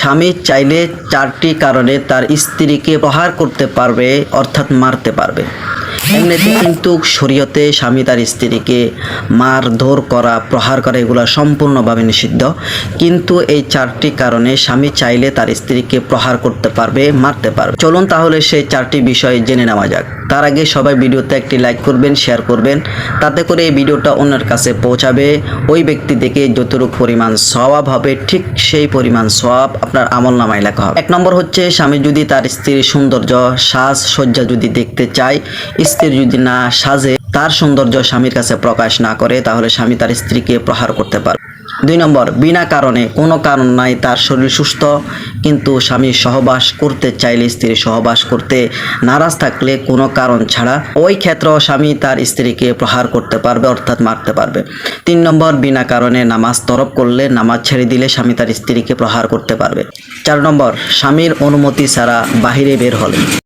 স্বামী চাইলে চারটি কারণে তার স্ত্রীকে প্রহার করতে পারবে অর্থাৎ মারতে পারবে। এমনিতে কিন্তু শরীয়তে স্বামী তার স্ত্রীকে মারধর করা, প্রহার করা, এগুলো সম্পূর্ণভাবে নিষিদ্ধ। কিন্তু এই চারটি কারণে স্বামী চাইলে তার স্ত্রীকে প্রহার করতে পারবে, মারতে পারবে। চলুন তাহলে সেই চারটি বিষয় জেনে নেওয়া যাক। তার আগে সবাই ভিডিওতে একটি লাইক করবেন, শেয়ার করবেন। তাতে করে এই ভিডিওটা অন্যের কাছে পৌঁছাবে। ওই ব্যক্তি থেকে যতটুকু পরিমাণ সওয়াব হবে, ঠিক সেই পরিমাণ সওয়াব আপনার আমল নামায় লেখা হবে। এক নম্বর হচ্ছে, স্বামী যদি তার স্ত্রীর সৌন্দর্য সাজ সজ্জা যদি দেখতে চায় স্ত্রী যদি না সাজে, তার সৌন্দর্য স্বামীর কাছে প্রকাশ না করে, তাহলে স্বামী তার স্ত্রীকে প্রহার করতে পারে দুই নম্বর, বিনা কারণে, কোনো কারণ নাই, তার শরীর সুস্থ, কিন্তু স্বামী সহবাস করতে চাইলে স্ত্রী সহবাস করতে নারাজ থাকলে কোনো কারণ ছাড়া, ওই ক্ষেত্রেও স্বামী তার স্ত্রীকে প্রহার করতে পারবে, অর্থাৎ মারতে পারবে। তিন নম্বর, বিনা কারণে নামাজ তরফ করলে, নামাজ ছেড়ে দিলে স্বামী তার স্ত্রীকে প্রহার করতে পারবে। চার নম্বর, স্বামীর অনুমতি ছাড়া বাহিরে বের হলে।